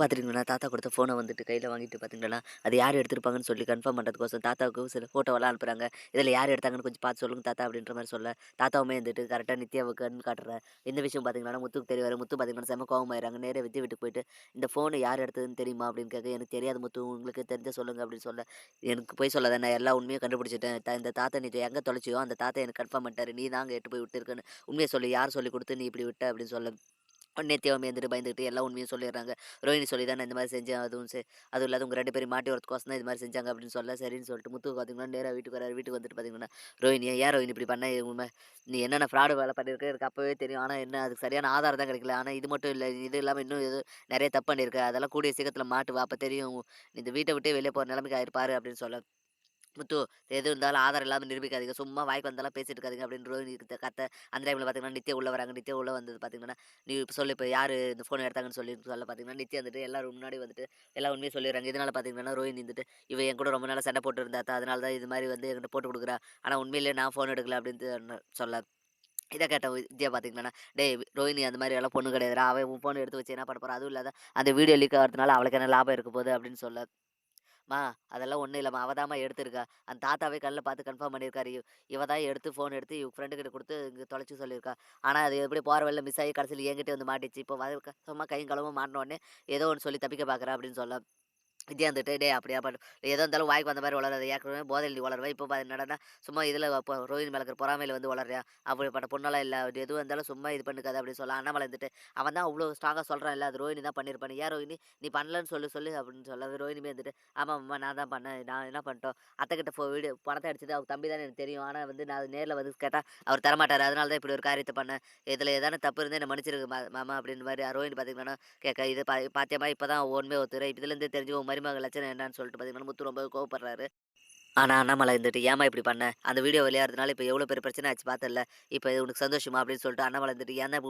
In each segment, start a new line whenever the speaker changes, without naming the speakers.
பார்த்துட்டீங்களா தாத்தா கொடுத்த ஃபோனை வந்துட்டு கையில் வாங்கிட்டு பார்த்தீங்களா அது யார் எடுத்திருப்பாங்கன்னு சொல்லி கன்ஃபார்ம் பண்ணுறதுக்கோசம் தாத்தாவுக்கு சில ஃபோட்டோவெல்லாம் அனுப்புகிறாங்க இதில் யார் எடுத்தாங்கன்னு கொஞ்சம் பார்த்து சொல்லுங்க தாத்தா அப்படின்ற மாதிரி சொல்ல. தாத்தாவுமே வந்துட்டு கரெக்டாக நித்யாவுக்கு கண் காட்டுறேன் இந்த விஷயம் பார்த்தீங்கன்னா முத்துக்கு தெரியவாரு முத்து பார்த்தீங்கன்னா செம கோவம் நேரே வித்து வீட்டுக்கு போயிட்டு இந்த ஃபோனை யார் எடுத்ததுன்னு தெரியுமா? அப்படின்னு கேட்க எனக்கு தெரியாது முத்து. உங்களுக்கு தெரிஞ்ச சொல்லுங்க அப்படின்னு சொல்ல. எனக்கு போய் சொல்லாத நான் எல்லா உண்மையும் கண்டுபிடிச்சிட்டேன். இந்த தாத்தா நீ எங்கே தொலைச்சியோ அந்த தாத்தா எனக்கு கன்ஃபார்ம் பண்ணிட்டாரு. நீ தாங்க எட்டு போய் விட்டுருக்குன்னு உண்மையை சொல்லி. யார் சொல்லி கொடுத்து நீ இப்படி விட்ட அப்படின்னு சொல்ல. உடனே தேவமே வந்துட்டு பயந்துக்கிட்டு எல்லா உண்மையும் சொல்லிடுறாங்க ரோஹினி சொல்லி தான் இந்த மாதிரி செஞ்சேன் அதுவும் சே அதுவும் இல்லாத உங்கள் ரெண்டு பேரும் மாட்டி வரதுக்கோசம் தான் இது மாதிரி செஞ்சாங்க அப்படின்னு சொல்ல சரின்னு சொல்லிட்டு முத்துக்கு பார்த்தீங்கன்னா நேராக வீட்டுக்கு வராரு. வீட்டுக்கு வந்துட்டு பார்த்தீங்கன்னா ரோஹினி ஏன் ரோஹினி இப்படி பண்ண? உண்மை? நீ என்னென்ன ஃப்ராடு வேலை பண்ணியிருக்க எனக்கு அப்போவே தெரியும். ஆனால் என்ன அதுக்கு சரியான ஆதாரம் தான் கிடைக்கல. ஆனால் இது மட்டும் இல்லை இது இல்லாமல் இன்னும் எதுவும் நிறைய தப்பு பண்ணியிருக்க அதெல்லாம் கூடிய சீக்கிரத்தில் மாட்டு அப்போ தெரியும். இந்த வீட்டை விட்டு வெளியே போகிற நிலைமைக்கு ஆயிருப்பாரு அப்படின்னு சொல்ல முத்து எது இருந்தாலும் ஆதாரம் இல்லாமல் நிரூபிக்காதீங்க. சும்மா வாய்க்கு வந்தாலும் பேசிட்டு இருக்காதீங்க அப்படின்னு ரோஹினி கத்த அந்த டைமில் பார்த்தீங்கன்னா நித்யா உள்ள வராங்க. நித்யா உள்ள வந்தது பார்த்தீங்கன்னா நீ இப்போ சொல்லி இப்போ யார் இந்த ஃபோன் எடுத்தாங்கன்னு சொல்லி சொல்ல பார்த்தீங்கன்னா நித்யா வந்துட்டு எல்லாரும் முன்னாடி வந்துட்டு எல்லா உண்மையும் சொல்லிடுறாங்க. இதனால பார்த்தீங்கன்னா ரோஹினி வந்துட்டு இவன் என் கூட ரொம்ப நாளாக சண்டை போட்டு இருந்தா அதனால தான் இது மாதிரி வந்து என்கிட்ட போட்டு கொடுக்குறா. ஆனால் உண்மையிலே நான் ஃபோன் எடுக்கல அப்படின்னு சொல்ல. இதை கேட்ட வித்யா பார்த்தீங்கன்னா டே ரோஹினி அந்த மாதிரி எல்லாம் பொண்ணு கிடையாதுடா. அவன் ஃபோன் எடுத்து வச்சு என்ன பண்ண போகிறான் அதுவும் இல்லாத அந்த வீடியோ லீக் ஆகிறதுனால அவளுக்கு என்ன லாபம் இருக்க போகுது? அப்படின்னு சொல்ல. மா அதெல்லாம் ஒன்றும் இல்லைம்மா. அவள் தாம்மா எடுத்திருக்கா. அந்த தாத்தாவே கண்ணில் பார்த்து கன்ஃபார்ம் பண்ணியிருக்காரு. இவ- இவ தான் எடுத்து ஃபோன் எடுத்து இவங்க ஃப்ரெண்டு கிட்ட கொடுத்து இங்கே தொலைச்சி சொல்லியிருக்கா. ஆனால் அது எப்படி போகிற வழியில் மிஸ் ஆகி கடைசியில் என்கிட்ட வந்து மாட்டிச்சு. இப்போ வர சும்மா கையும் களவும் மாட்டினோடனே ஏதோ ஒன்று சொல்லி தப்பிக்க பார்க்குறா அப்படின்னு சொல்ல இதே வந்துட்டு டே அப்படியா பண்ணு. ஏதோ இருந்தாலும் வாய்க்கு வந்த மாதிரி வளராது ஏற்கனவே போதையில் நீ இப்போ பா- என்னடா சும்மா இதில் இப்போ ரோஹினி மேலே இருக்கிற பொறாமையில் வந்து வளர்றியா? அப்படிப்பட்ட பொண்ணெல்லாம் இல்லை. எதுவும் இருந்தாலும் சும்மா இது பண்ணுக்காது அப்படின்னு சொல்ல அண்ணாமலை வந்துட்டு அவன் தான் அவ்வளோ ஸ்ட்ராங்காக சொல்கிறான் இல்லை அது ரோஹினி தான் பண்ணியிருப்பான். ஏன் ரோஹினி நீ பண்ணலன்னு சொல்லி சொல்லு அப்படின்னு சொல்ல ரோஹினிமே வந்துட்டு ஆமாம் அம்மா நான் தான் பண்ணேன். நான் என்ன பண்ணிட்டோம்? அத்தைக்கிட்ட ஃபோ வீடியோ பணத்தை அடிச்சது அவங்க தம்பி தான் எனக்கு தெரியும். ஆனால் வந்து நான் நேரில் வந்து கேட்டால் அவர் தரமாட்டார். அதனால தான் இப்படி ஒரு காரியத்தை பண்ணேன் இதில் ஏதான தப்பு இருந்தே என்ன மன்னிச்சிருக்கு மா- மாமா அப்படின்னு மாதிரி ரோஹினி பார்த்தீங்கன்னா கேட்க இது பா பாத்தியமா இப்போ தான் உண்மையை ஒத்துறேன் இதுலேருந்து தெரிஞ்சு மருமக லட்சணம் என்னன்னு சொல்லிட்டு பார்த்தீங்கன்னா முத்து ரொம்ப கோவப்படுறாரு. ஆனால் அண்ணாமலை இருந்துட்டு ஏமா இப்படி பண்ண? அந்த வீடியோ விளையாடுறதுனால இப்போ எவ்வளோ பெரிய பிரச்சனை ஆச்சு பார்த்தல இப்போ இது உனக்கு சந்தோஷமா? அப்படின்னு சொல்லிட்டு அண்ணாமலை இருந்துட்டு ஏன் தான்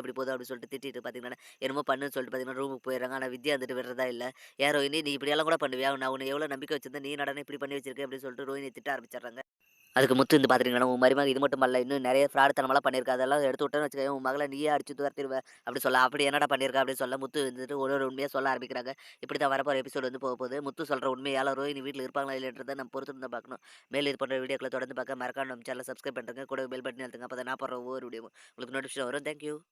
இப்படி போதும் அப்படின்னு சொல்லிட்டு திட்டிட்டு பார்த்தீங்கன்னா என்னமோ பண்ணுன்னு சொல்லிட்டு பார்த்தீங்கன்னா ரூமுக்கு போயிடுறாங்க. ஆனால் வித்யா வந்துட்டு விடுறதா இல்லை. ஏன் ரோஹினி நீ இப்படியெல்லாம் கூட பண்ணுவியா? நான் உன்னை எவ்வளோ நம்பிக்கை வச்சிருந்தேன் நீ நடனம் இப்படி பண்ணி வச்சிருக்கேன் அப்படின்னு சொல்லிட்டு ரோஹினி திட்ட ஆரம்பிச்சிடுறாங்க. அதுக்கு முத்து இருந்து பார்த்துருக்கீங்கன்னா உன் மருமக இது மட்டும் அல்ல இன்னும் நிறைய ஃப்ராட் தனமெல்லாம் பண்ணியிருக்கா. அதெல்லாம் எடுத்து விட்டேன்னு வச்சுக்கோங்க உன் மகளை நீயே அடிச்சு துரத்திடுவேன் அப்படி சொல்ல. அப்படி என்னடா பண்ணியிருக்கா? அப்படின்னு சொல்ல முத்து வந்துட்டு ஒரு ஒரு உண்மையாக சொல்ல ஆரம்பிக்கிறாங்க. இப்படி தான் வரப்போகிற எபிசோடு வந்து போக போகுது. முத்து சொல்கிற உண்மையால ரோஹினி வீட்டில் இருப்பாங்களா இல்லைன்றதை நம்ம பொறுத்து தான் பார்க்கணும். மேலே இது பண்ணுற வீடியோக்களை தொடர்ந்து பார்க்க மறக்காம நம்ம சேனலை சப்ஸ்கிரைப் பண்ணுறேங்க கூட பெல் பட்டன் எடுத்துங்க அப்போ தான் நான் போடுற ஒவ்வொரு வீடியோ உங்களுக்கு நோட்டிஃபிகேஷன் வரும். தேங்க்யூ